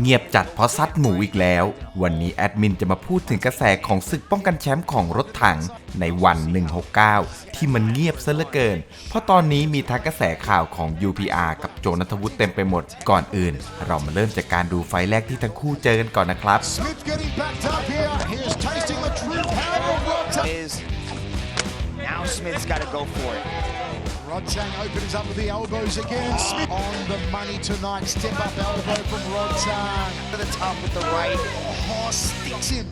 เงียบจัดเพราะซัดหมูอีกแล้ว วันนี้แอดมินจะมาพูดถึงกระแสของศึกป้องกันแชมป์ของรถถังในวัน 169 ที่มันเงียบซะเหลือเกิน เพราะตอนนี้มีทั้งกระแสข่าวของ UPR กับโจนัทวุฒิเต็มไปหมด ก่อนอื่น เรามาเริ่มจากการดูไฟล์แรกที่ทั้งคู่เจอกันก่อนนะครับ Smith getting backed up here. Here's tasting the true power of Rod Chang. is now Smith's got to go for it. Rod Chang opens up with the elbows again. Smith on the money tonight. Step up elbow from Rod Chang. To the top with the right. Oh, sticks him.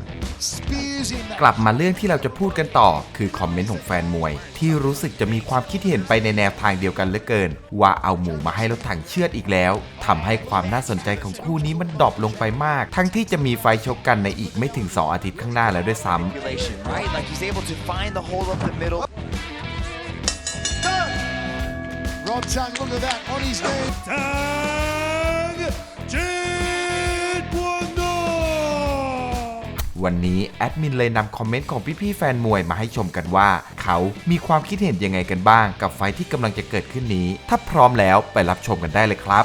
Spears him. กลับมาเรื่องที่เราจะพูดกันต่อ คือคอมเมนต์ของแฟนมวย ที่รู้สึกจะมีความคิดเห็นไปในแนวทางเดียวกันเหลือเกิน ว่าเอาหมูมาให้รถถังเชือดอีกแล้วทำให้ความน่าสนใจของคู่นี้มันดรอปลงไปมาก ทั้งที่จะมีไฟชกกันในอีกไม่ถึง 2 อาทิตย์ข้างหน้าแล้วด้วยซ้ำ Rod Chang, look at that. On his knee. Tag Taekwondo! วันนี้แอดมินเลยนำคอมเมนต์ของพี่ๆแฟนมวยมาให้ชมกันว่า เขามีความคิดเห็นยังไงกันบ้าง กับไฟท์ที่กำลังจะเกิดขึ้นนี้ ถ้าพร้อมแล้วไปรับชมกันได้เลยครับ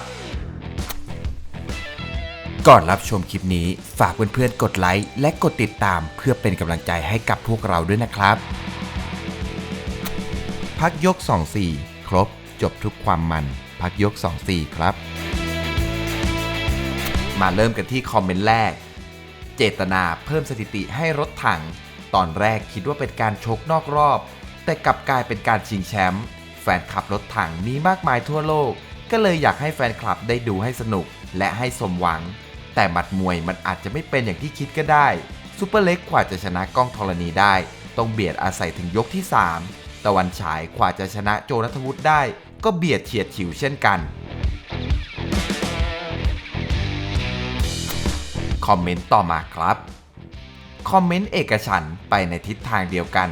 ก่อนรับชมคลิปนี้ฝากเพื่อนๆกดไลค์และกดติดตามเพื่อเป็นกำลังใจให้กับพวกเราด้วยนะครับ พักยก 2-4 ครบ จบทุกความมัน พักยก 2-4 ครับ มาเริ่มกันที่คอมเมนต์แรก เจตนาเพิ่มสถิติให้รถถัง ตอนแรกคิดว่าเป็นการชกนอกรอบ แต่กลับกลายเป็นการชิงแชมป์แฟนคลับรถถังมีมากมายทั่วโลก ก็เลยอยากให้แฟนคลับได้ดูให้สนุกและให้สมหวัง แต่หมัดมวยมันอาจจะไม่เป็นอย่างที่คิดก็ได้ซูเปอร์เล็กกว่าจะชนะกล้องธรณีได้ ต้องเบียดอาศัยถึงยกที่ 3 ตะวันฉายกว่าจะชนะโจนัทวุฒิได้ ก็เบียดเฉียดฉิวเช่นกัน คอมเมนต์ต่อมาครับ คอมเมนต์เอกฉันไปในทิศทางเดียวกัน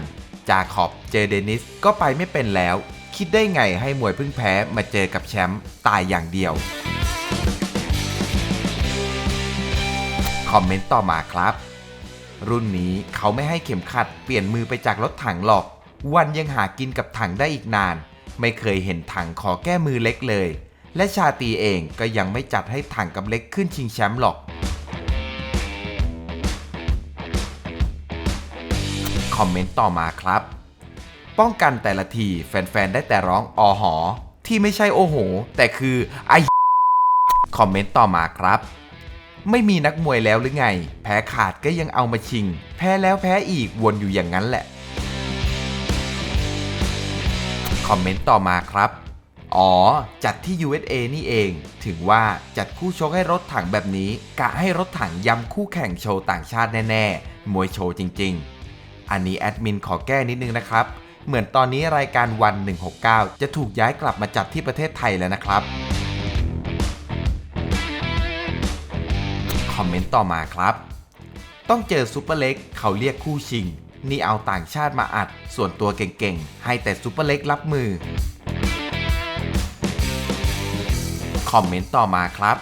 จาขอบเจอเดนิสก็ไปไม่เป็นแล้ว คิดได้ไงให้มวยพิ่งแพ้มาเจอกับแชมป์ตายอย่างเดียว คอมเมนต์ต่อมาครับรุ่นนี้เขาไม่ให้เข็มขัดเปลี่ยนมือไปจากรถถังหรอก วันยังหากินกับถังได้อีกนาน ไม่เคยเห็นถังขอแก้มือเล็กเลย และชาตีเองก็ยังไม่จัดให้ถังกับเล็กขึ้นชิงแชมป์หรอก คอมเมนต์ต่อมาครับ ป้องกันแต่ละทีแฟนๆ ได้แต่ร้องอหอ ที่ไม่ใช่โอโห แต่คือไอคอมเมนต์ต่อมาครับไม่มีนักมวยแล้วหรือไง แพ้ขาดก็ยังเอามาชิง แพ้แล้วแพ้อีกวนอยู่อย่างนั้นแหละ คอมเมนต์ต่อมาครับ อ๋อ จัดที่ USA นี่เอง ถึงว่าจัดคู่ชกให้รถถังแบบนี้ กะให้รถถังยำคู่แข่งโชว์ต่างชาติแน่ๆ มวยโชว์จริง ๆ อันนี้แอดมินขอแก้นิดนึงนะครับ เหมือนตอนนี้รายการวัน 169 จะถูกย้ายกลับมาจัดที่ประเทศไทยแล้วนะครับ คอมเมนต์ต่อมาครับ ต้องเจอซูเปอร์เล็กเขาเรียกคู่ชิง นี่เอาต่างชาติมาอัด ส่วนตัวเก่งๆ ให้แต่ซูเปอร์เล็กรับมือ คอมเมนต์ต่อมาครับ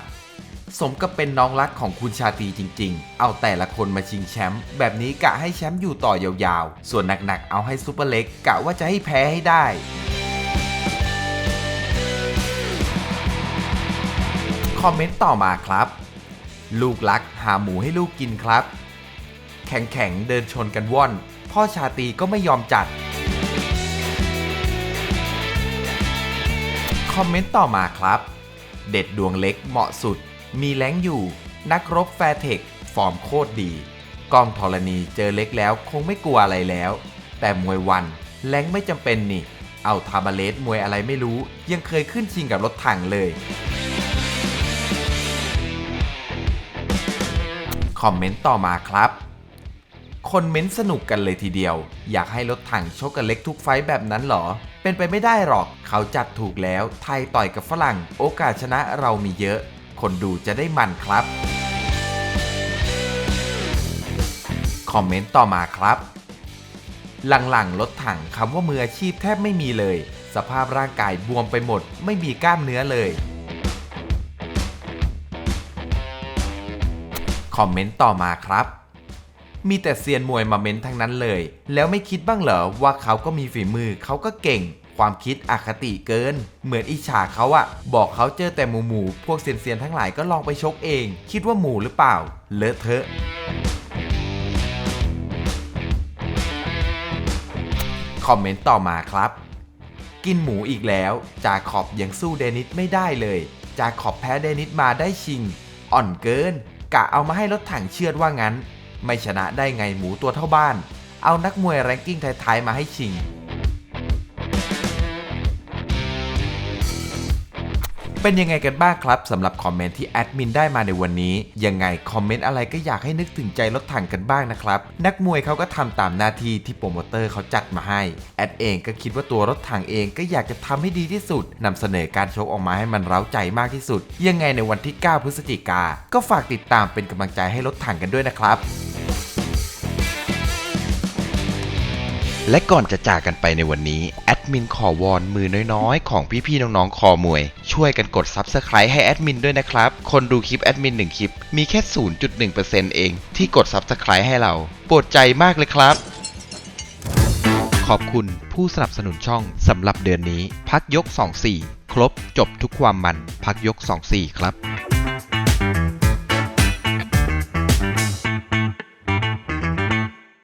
สมกับเป็นน้องรักของคุณชาตรีจริงๆ เอาแต่ละคนมาชิงแชมป์แบบนี้กะให้แชมป์อยู่ต่อยาวๆ ส่วนหนักๆ เอาให้ซูเปอร์เล็กกะว่าจะให้แพ้ให้ได้คอมเมนต์ต่อมาครับ ลูกรักหาหมูให้ลูกกินครับ แข็งแข็งๆ เดินชนกันว่อน พ่อชาตรีก็ไม่ยอมจัด คอมเมนต์ต่อมาครับ เด็ดดวงเล็กเหมาะสุด มีแรงอยู่ นักรบแฟร์เทค ฟอร์มโคตรดีกล้องธรณีเจอเล็กแล้วคงไม่กลัวอะไรแล้ว แต่มวยวันแรงไม่จำเป็นนี่ เอาทาบาเลสมวยอะไรไม่รู้ ยังเคยขึ้นชิงกับรถถังเลย คอมเมนต์ต่อมาครับ คนเม้นสนุกกันเลยทีเดียว อยากให้รถถังชกกับเล็กทุกไฟต์แบบนั้นเหรอ เป็นไปไม่ได้หรอก เขาจัดถูกแล้ว ไทยต่อยกับฝรั่ง โอกาสชนะเรามีเยอะ คนดูจะได้มันครับ คอมเมนต์ต่อมาครับ หลังๆรถถังคำว่ามืออาชีพแทบไม่มีเลย สภาพร่างกายบวมไปหมด ไม่มีกล้ามเนื้อเลย คอมเมนต์ต่อมาครับ มีแต่เซียนมวยมาเม้นทั้งนั้นเลย แล้วไม่คิดบ้างเหรอว่าเขาก็มีฝีมือเขาก็เก่ง ความคิดอคติเกิน เหมือนอิจฉาเขาอะบอกเขาเจอแต่หมูหมูๆพวกเซียนๆทั้งหลายก็ลองไปชกเอง คิดว่าหมูหรือเปล่า เลอะเทอะคอมเมนต์ต่อมาครับ กินหมูอีกแล้ว จาขอบยังสู้เดนิสไม่ได้เลย จาขอบแพ้เดนิสมาได้ชิง อ่อนเกิน กะเอามาให้รถถังเชือดว่างั้น ไม่ชนะได้ไงหมูตัวเท่าบ้าน เอานักมวยแรงกิ้งไทยๆมาให้ชิง เป็นยังไงกันบ้างครับสำหรับคอมเมนต์ที่แอดมินได้มาในวันนี้ ยังไงคอมเมนต์อะไรก็อยากให้นึกถึงใจรถถังกันบ้างนะครับ นักมวยเขาก็ทำตามหน้าที่ที่โปรโมเตอร์เขาจัดมาให้ แอดเองก็คิดว่าตัวรถถังเองก็อยากจะทำให้ดีที่สุดนำเสนอการชกออกมาให้มันเร้าใจมากที่สุด ยังไงในวันที่ 9 พฤศจิกา ก็ฝากติดตามเป็นกำลังใจให้รถถังกันด้วยนะครับ และก่อนจะจากกันไปในวันนี้ แอดมินขอวอนมือน้อยๆ ของพี่ๆน้องๆ คอมวย ช่วยกันกด Subscribe ให้แอดมินด้วยนะครับ คนดูคลิปแอดมิน1คลิป มีแค่ 0.1%เอง ที่กด Subscribe ให้เรา โปรดใจมากเลยครับ ขอบคุณผู้สนับสนุนช่องสำหรับเดือนนี้ พักยก 24 ครบจบทุกความมัน พักยก 24 ครับ